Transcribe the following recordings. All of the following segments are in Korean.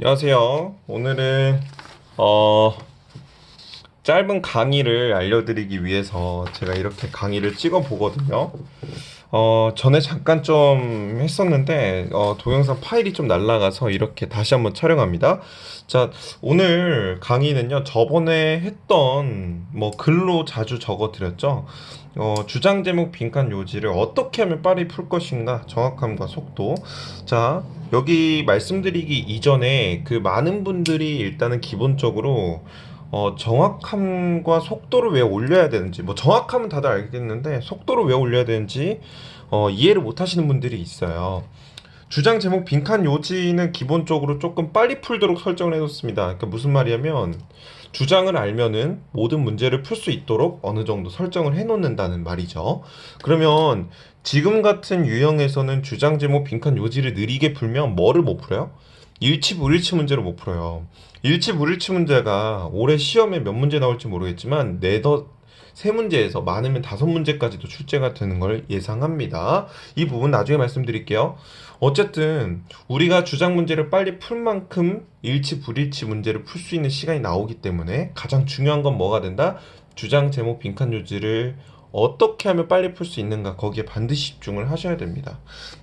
안녕하세요. 오늘은 어 짧은 강의를 알려드리기 위해서 제가 이렇게 강의를 찍어 보거든요. 어 전에 잠깐 좀 했었는데 어 동영상 파일이 좀 날라가서 이렇게 다시 한번 촬영합니다. 자, 오늘 강의는요. 저번에 했던 뭐 글로 자주 적어 드렸죠. 어, 주장 제목 빈칸 요지를 어떻게 하면 빠르게 풀 것인가 정확함과 속도 자 여기 말씀드리기 이전에 그 많은 분들이 일단은 기본적으로 어, 정확함과 속도를 왜 올려야 되는지 뭐 정확함은 다들 알겠는데 속도를 왜 올려야 되는지 어, 이해를 못 하시는 분들이 있어요. 주장 제목 빈칸 요지는 기본적으로 조금 빨리 풀도록 설정을 해놓습니다. 그러니까 무슨 말이냐면 주장을 알면은 모든 문제를 풀 수 있도록 어느 정도 설정을 해놓는다는 말이죠. 그러면 지금 같은 유형에서는 주장 제목 빈칸 요지를 느리게 풀면 뭐를 못 풀어요? 일치 불일치 문제를 못 풀어요. 일치 불일치 문제가 올해 시험에 몇 문제 나올지 모르겠지만 네더 세 문제에서 많으면 다섯 문제까지도 출제가 되는 걸 예상합니다. 이 부분 나중에 말씀드릴게요. 어쨌든 우리가 주장 문제를 빨리 풀 만큼 일치 불일치 문제를 풀 수 있는 시간이 나오기 때문에 가장 중요한 건 뭐가 된다? 주장 제목 빈칸 요지를 어떻게 하면 빨리 풀 수 있는가 거기에 반드시 집중을 하셔야 됩니다.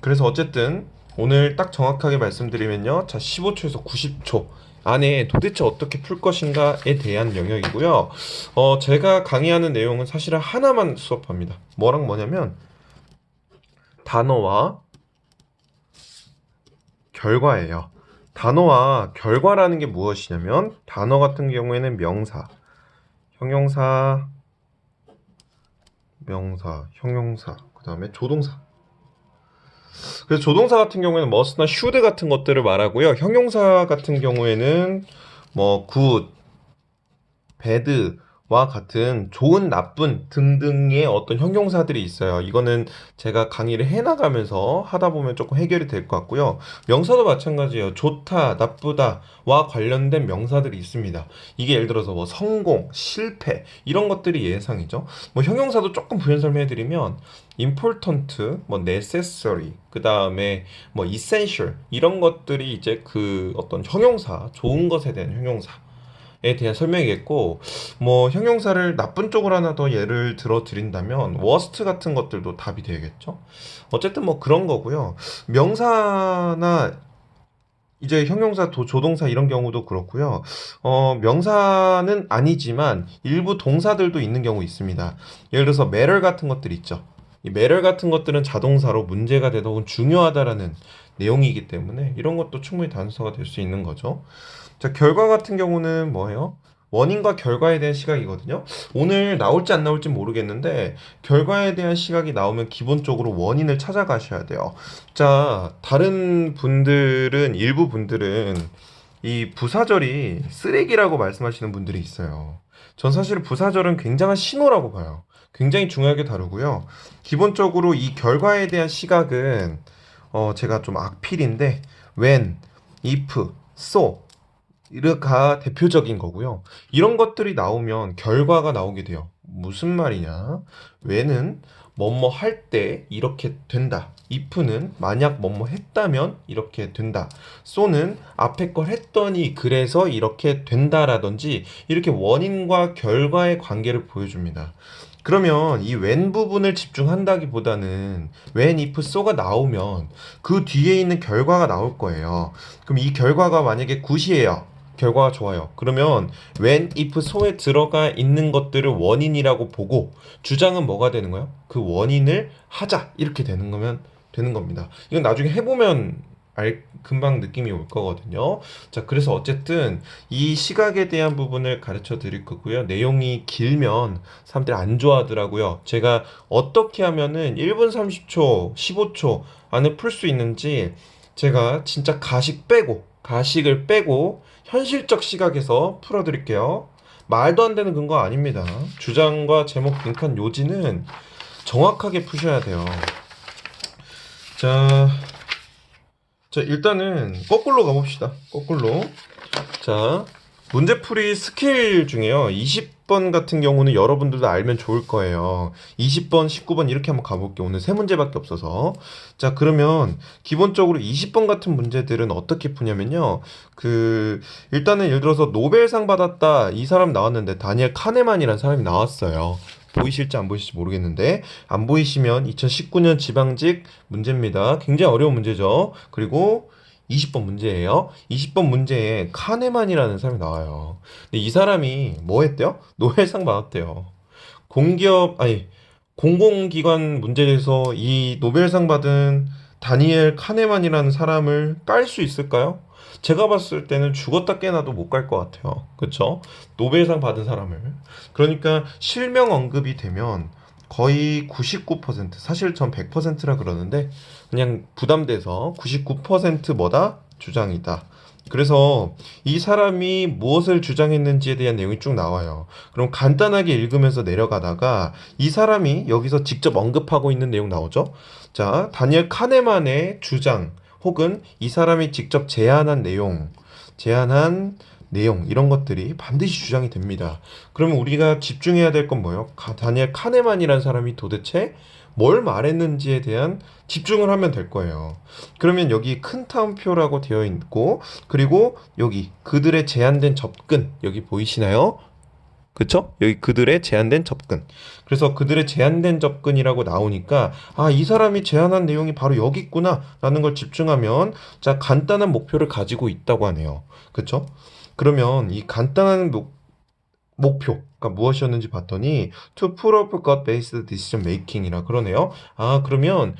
그래서 어쨌든 오늘 딱 정확하게 말씀드리면요. 자, 15초에서 90초 안에 도대체 어떻게 풀 것인가에 대한 영역이고요. 어, 제가 강의하는 내용은 사실은 하나만 수업합니다. 뭐랑 뭐냐면 단어와 결과예요. 단어와 결과라는 게 무엇이냐면 단어 같은 경우에는 명사, 형용사, 명사, 형용사, 그 다음에 조동사. 그래서 조동사 같은 경우에는 must나 should 같은 것들을 말하고요. 형용사 같은 경우에는 뭐 good, 와 같은 좋은, 나쁜 등등의 어떤 형용사들이 있어요. 이거는 제가 강의를 해나가면서 하다 보면 조금 해결이 될 것 같고요. 명사도 마찬가지예요. 좋다, 나쁘다와 관련된 명사들이 있습니다. 이게 예를 들어서 뭐 성공, 실패 이런 것들이 예상이죠. 뭐 형용사도 조금 부연 설명해드리면 important, 뭐 necessary, 그 다음에 뭐 essential 이런 것들이 이제 그 어떤 형용사, 좋은 것에 대한 형용사에 대한 설명이겠고 뭐 형용사를 나쁜 쪽으로 하나 더 예를 들어 드린다면 worst 같은 것들도 답이 되겠죠. 어쨌든 뭐 그런 거고요. 명사나 이제 형용사, 도, 조동사 이런 경우도 그렇고요. 어, 명사는 아니지만 일부 동사들도 있는 경우 있습니다. 예를 들어서 matter 같은 것들 있죠. 이 matter 같은 것들은 자동사로 문제가 되다 혹은 중요하다라는 내용이기 때문에 이런 것도 충분히 단서가 될 수 있는 거죠. 자, 결과 같은 경우는 뭐예요? 원인과 결과에 대한 시각이거든요. 오늘 나올지 안 나올지 모르겠는데 결과에 대한 시각이 나오면 기본적으로 원인을 찾아가셔야 돼요. 자, 다른 분들은 일부 분들은 이 부사절이 쓰레기라고 말씀하시는 분들이 있어요. 전 사실 부사절은 굉장한 신호라고 봐요. 굉장히 중요하게 다루고요. 기본적으로 이 결과에 대한 시각은 어, 제가 좀 악필인데 when, if, so 이가 대표적인 거고요. 이런 것들이 나오면 결과가 나오게 돼요. 무슨 말이냐? when은 뭐뭐 할 때 이렇게 된다. if는 만약 뭐뭐 했다면 이렇게 된다. so는 앞에 걸 했더니 그래서 이렇게 된다라든지 이렇게 원인과 결과의 관계를 보여줍니다. 그러면 이 when 부분을 집중한다기보다는 when, if, so가 나오면 그 뒤에 있는 결과가 나올 거예요. 그럼 이 결과가 만약에 굿이에요. 결과가 좋아요. 그러면 when, if, so에 들어가 있는 것들을 원인이라고 보고 주장은 뭐가 되는 거예요? 그 원인을 하자 이렇게 되는 거면 되는 겁니다. 이건 나중에 해보면 알, 금방 느낌이 올 거거든요. 자, 그래서 어쨌든 이 시각에 대한 부분을 가르쳐 드릴 거고요. 내용이 길면 사람들이 안 좋아하더라고요. 제가 어떻게 하면은 1분 30초, 15초 안에 풀 수 있는지 제가 진짜 가식 빼고, 가식을 빼고 현실적 시각에서 풀어 드릴게요. 말도 안 되는 근거 아닙니다. 주장과 제목 빈칸 요지는 정확하게 푸셔야 돼요. 자, 자, 일단은 거꾸로 가봅시다. 거꾸로. 자, 문제풀이 스킬 중에요. 20번 같은 경우는 여러분들도 알면 좋을 거예요. 20번, 19번 이렇게 한번 가볼게요. 오늘 세 문제밖에 없어서. 자, 그러면 기본적으로 20번 같은 문제들은 어떻게 푸냐면요. 그, 일단은 예를 들어서 노벨상 받았다. 이 사람 나왔는데 다니엘 카네만이라는 사람이 나왔어요. 보이실지 안 보이실지 모르겠는데 안 보이시면 2019년 지방직 문제입니다. 굉장히 어려운 문제죠. 그리고 20번 문제예요. 20번 문제에 카네만이라는 사람이 나와요. 근데 이 사람이 뭐 했대요? 노벨상 받았대요. 공기업 아니 공공기관 문제에서 이 노벨상 받은 다니엘 카네만이라는 사람을 깔 수 있을까요? 제가 봤을 때는 죽었다 깨나도 못 갈 것 같아요. 그쵸? 노벨상 받은 사람을. 그러니까 실명 언급이 되면 거의 99% 사실 전 100%라 그러는데 그냥 부담돼서 99% 뭐다? 주장이다. 그래서 이 사람이 무엇을 주장했는지에 대한 내용이 쭉 나와요. 그럼 간단하게 읽으면서 내려가다가 이 사람이 여기서 직접 언급하고 있는 내용 나오죠? 자, 다니엘 카네만의 주장 혹은 이 사람이 직접 제안한 내용, 제안한 내용 이런 것들이 반드시 주장이 됩니다. 그러면 우리가 집중해야 될 건 뭐예요? 가- 다니엘 카네만이라는 사람이 도대체 뭘 말했는지에 대한 집중을 하면 될 거예요. 그러면 여기 큰 타음표라고 되어 있고 그리고 여기 그들의 제한된 접근 여기 보이시나요? 그쵸? 여기 그들의 제한된 접근. 그래서 그들의 제한된 접근이라고 나오니까 아, 이 사람이 제안한 내용이 바로 여기 있구나 라는 걸 집중하면 자, 간단한 목표를 가지고 있다고 하네요. 그쵸? 그러면 이 간단한 목, 목표가 무엇이었는지 봤더니 to prove God based decision making이라 그러네요. 아, 그러면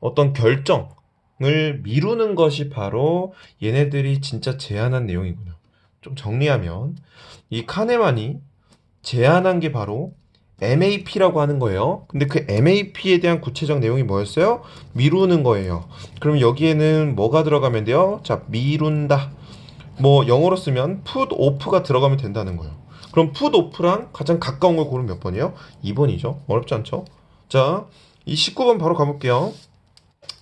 어떤 결정을 미루는 것이 바로 얘네들이 진짜 제안한 내용이군요. 좀 정리하면 이 카네만이 제안한 게 바로 MAP라고 하는 거예요. 근데 그 MAP에 대한 구체적 내용이 뭐였어요? 미루는 거예요. 그럼 여기에는 뭐가 들어가면 돼요? 자, 미룬다. 뭐 영어로 쓰면 put off가 들어가면 된다는 거예요. 그럼 put off랑 가장 가까운 걸 고르면 몇 번이에요? 2번이죠. 어렵지 않죠? 자, 이 19번 바로 가볼게요.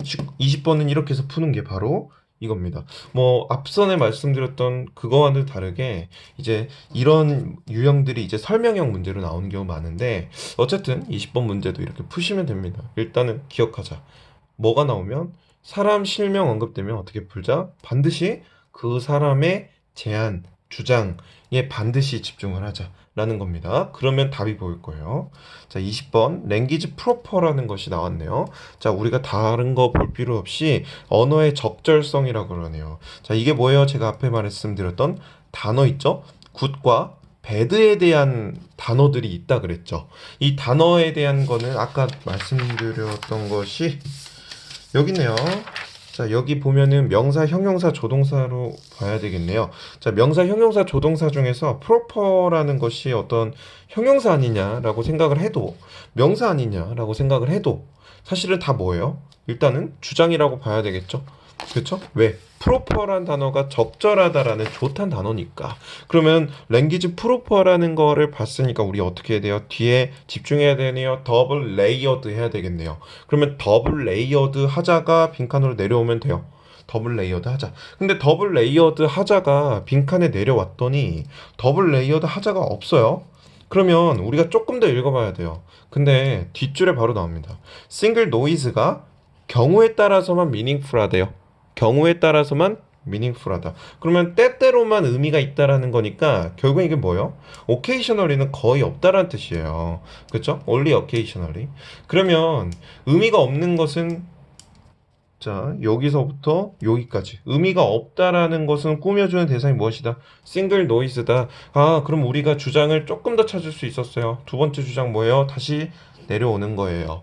20번은 이렇게 해서 푸는 게 바로 이겁니다. 뭐 앞선에 말씀드렸던 그거와는 다르게 이제 이런 유형들이 이제 설명형 문제로 나오는 경우 많은데 어쨌든 20번 문제도 이렇게 푸시면 됩니다. 일단은 기억하자. 뭐가 나오면 사람 실명 언급되면 어떻게 풀자? 반드시 그 사람의 제안, 주장에 반드시 집중을 하자라는 겁니다. 그러면 답이 보일 거예요. 자, 20번 랭귀지 프로퍼라는 것이 나왔네요. 자, 우리가 다른 거 볼 필요 없이 언어의 적절성이라고 그러네요. 자, 이게 뭐예요? 제가 앞에 말씀드렸던 단어 있죠? 굿과 배드에 대한 단어들이 있다 그랬죠. 이 단어에 대한 거는 아까 말씀드렸던 것이 여기 있네요. 자, 여기 보면은 명사, 형용사, 조동사로 봐야 되겠네요. 자, 명사, 형용사, 조동사 중에서 proper라는 것이 어떤 형용사 아니냐라고 생각을 해도 명사 아니냐라고 생각을 해도 사실은 다 뭐예요? 일단은 주장이라고 봐야 되겠죠. 그렇죠? 왜? 프로퍼란 단어가 적절하다라는 좋단 단어니까. 그러면 랭귀지 프로퍼라는 거를 봤으니까 우리 어떻게 해야 돼요? 뒤에 집중해야 되네요. 더블 레이어드 해야 되겠네요. 그러면 더블 레이어드 하자가 빈칸으로 내려오면 돼요. 더블 레이어드 하자. 근데 더블 레이어드 하자가 빈칸에 내려왔더니 더블 레이어드 하자가 없어요. 그러면 우리가 조금 더 읽어봐야 돼요. 근데 뒷줄에 바로 나옵니다. 싱글 노이즈가 경우에 따라서만 미닝풀하대요. 경우에 따라서만 미닝풀하다. 그러면 때때로만 의미가 있다라는 거니까 결국 이게 뭐예요? occasionally는 거의 없다라는 뜻이에요. 그렇죠? only occasionally. 그러면 의미가 없는 것은 자, 여기서부터 여기까지. 의미가 없다라는 것은 꾸며주는 대상이 무엇이다? 싱글 노이즈다. 아, 그럼 우리가 주장을 조금 더 찾을 수 있었어요. 두 번째 주장 뭐예요? 다시 내려오는 거예요.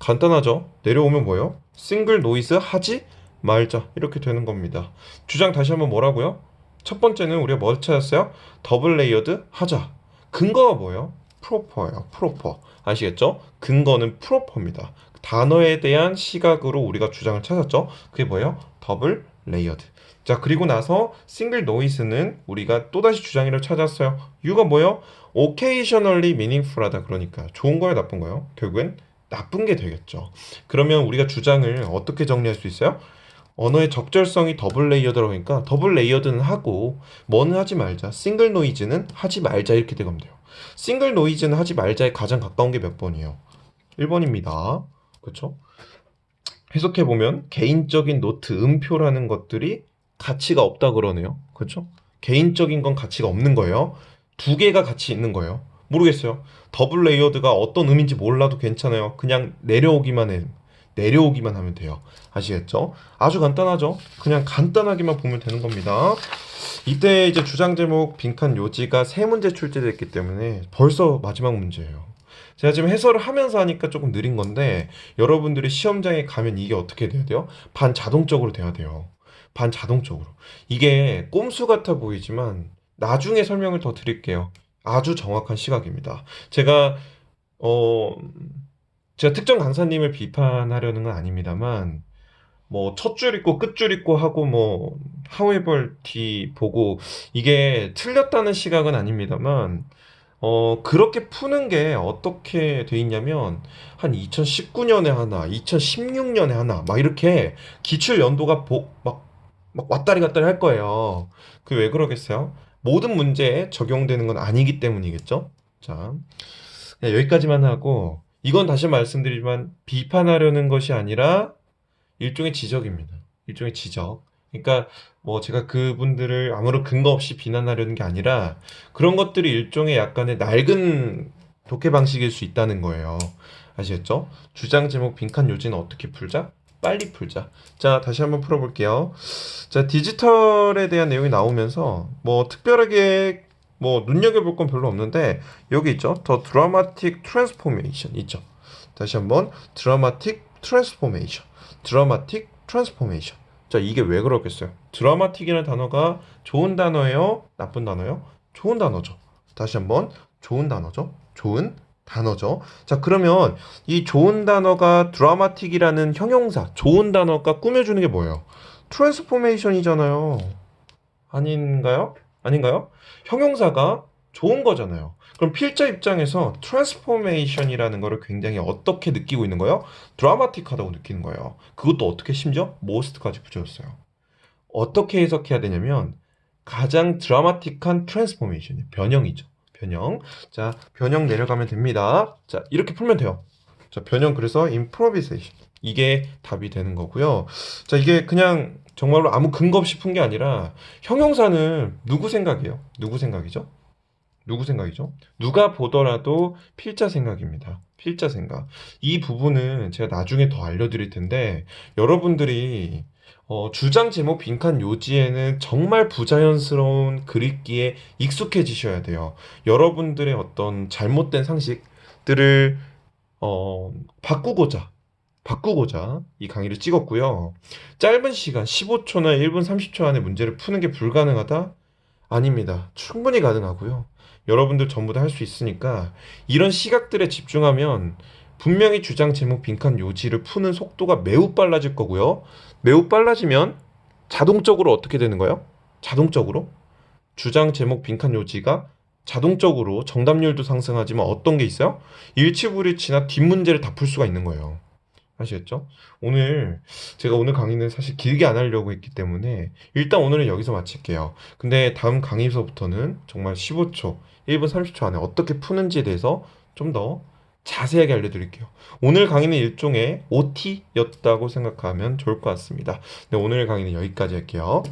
간단하죠? 내려오면 뭐예요? 싱글 노이즈 하지 말자. 이렇게 되는 겁니다. 주장 다시 한번 뭐라고요? 첫 번째는 우리가 뭐 찾았어요? 더블 레이어드 하자. 근거가 뭐예요? 프로퍼예요. 프로퍼. 아시겠죠? 근거는 프로퍼입니다. 단어에 대한 시각으로 우리가 주장을 찾았죠. 그게 뭐예요? 더블 레이어드. 자, 그리고 나서 싱글 노이즈는 우리가 또다시 주장이를 찾았어요. 이유가 뭐예요? occasionally meaningful하다. 그러니까 좋은 거예요, 나쁜 거예요? 결국엔 나쁜 게 되겠죠. 그러면 우리가 주장을 어떻게 정리할 수 있어요? 언어의 적절성이 더블 레이어드라고 하니까 더블 레이어드는 하고 뭐는 하지 말자. 싱글 노이즈는 하지 말자 이렇게 되면 돼요. 싱글 노이즈는 하지 말자에 가장 가까운 게 몇 번이에요? 1번입니다. 그렇죠? 해석해 보면 개인적인 노트 음표라는 것들이 가치가 없다 그러네요. 그렇죠? 개인적인 건 가치가 없는 거예요. 두 개가 같이 있는 거예요. 모르겠어요. 더블 레이어드가 어떤 의미인지 몰라도 괜찮아요. 그냥 내려오기만 해. 내려오기만 하면 돼요. 아시겠죠? 아주 간단하죠? 그냥 간단하게만 보면 되는 겁니다. 이때 이제 주장 제목 빈칸 요지가 세 문제 출제됐기 때문에 벌써 마지막 문제예요. 제가 지금 해설을 하면서 하니까 조금 느린 건데 여러분들이 시험장에 가면 이게 어떻게 돼야 돼요? 반 자동적으로 돼야 돼요. 반 자동적으로. 이게 꼼수 같아 보이지만 나중에 설명을 더 드릴게요. 아주 정확한 시각입니다. 제가 어 제가 특정 강사님을 비판하려는 건 아닙니다만 뭐 첫줄 읽고 끝줄 읽고 하고 뭐 however D 보고 이게 틀렸다는 시각은 아닙니다만 어 그렇게 푸는 게 어떻게 돼 있냐면 한 2019년에 하나, 2016년에 하나 막 이렇게 기출 연도가 보, 막, 막 왔다리 갔다리 할 거예요. 그 왜 그러겠어요? 모든 문제에 적용되는 건 아니기 때문이겠죠? 자, 여기까지만 하고 이건 다시 말씀드리지만 비판하려는 것이 아니라 일종의 지적입니다. 일종의 지적. 그러니까 뭐 제가 그분들을 아무런 근거 없이 비난하려는 게 아니라 그런 것들이 일종의 약간의 낡은 독해 방식일 수 있다는 거예요. 아시겠죠? 주장 제목 빈칸 요지는 어떻게 풀자? 빨리 풀자. 자, 다시 한번 풀어볼게요. 자, 디지털에 대한 내용이 나오면서 뭐 특별하게 뭐 눈여겨볼 건 별로 없는데 여기 있죠. 더 드라마틱 트랜스포메이션 있죠. 다시 한번 드라마틱 트랜스포메이션. 드라마틱 트랜스포메이션. 자, 이게 왜 그러겠어요? 드라마틱이라는 단어가 좋은 단어예요? 나쁜 단어예요? 좋은 단어죠. 다시 한번 좋은 단어죠. 좋은 단어죠. 자, 그러면 이 좋은 단어가 드라마틱이라는 형용사, 좋은 단어가 꾸며주는 게 뭐예요? 트랜스포메이션이잖아요. 아닌가요? 아닌가요? 형용사가 좋은 거잖아요. 그럼 필자 입장에서 트랜스포메이션이라는 거를 굉장히 어떻게 느끼고 있는 거예요? 드라마틱하다고 느끼는 거예요. 그것도 어떻게 심지어 most까지 붙여줬어요. 어떻게 해석해야 되냐면 가장 드라마틱한 트랜스포메이션이 변형이죠. 변형. 자, 변형 내려가면 됩니다. 자, 이렇게 풀면 돼요. 자, 변형 그래서 improvisation. 이게 답이 되는 거고요. 자, 이게 그냥 정말로 아무 근거 없이 푼 게 아니라 형용사는 누구 생각이에요? 누구 생각이죠? 누구 생각이죠? 누가 보더라도 필자 생각입니다. 필자 생각. 이 부분은 제가 나중에 더 알려드릴 텐데 여러분들이 어, 주장 제목 빈칸 요지에는 정말 부자연스러운 그리기에 익숙해지셔야 돼요. 여러분들의 어떤 잘못된 상식들을 어, 바꾸고자 바꾸고자 이 강의를 찍었고요. 짧은 시간 15초나 1분 30초 안에 문제를 푸는 게 불가능하다? 아닙니다. 충분히 가능하고요. 여러분들 전부 다 할 수 있으니까 이런 시각들에 집중하면 분명히 주장 제목 빈칸 요지를 푸는 속도가 매우 빨라질 거고요. 매우 빨라지면 자동적으로 어떻게 되는 거예요? 자동적으로 주장 제목 빈칸 요지가 자동적으로 정답률도 상승하지만 어떤 게 있어요? 일치불일치나 뒷문제를 다 풀 수가 있는 거예요. 아시겠죠? 오늘 제가 오늘 강의는 사실 길게 안 하려고 했기 때문에 일단 오늘은 여기서 마칠게요. 근데 다음 강의서부터는 정말 15초, 1분 30초 안에 어떻게 푸는지에 대해서 좀 더 자세하게 알려드릴게요. 오늘 강의는 일종의 OT였다고 생각하면 좋을 것 같습니다. 네, 오늘 강의는 여기까지 할게요.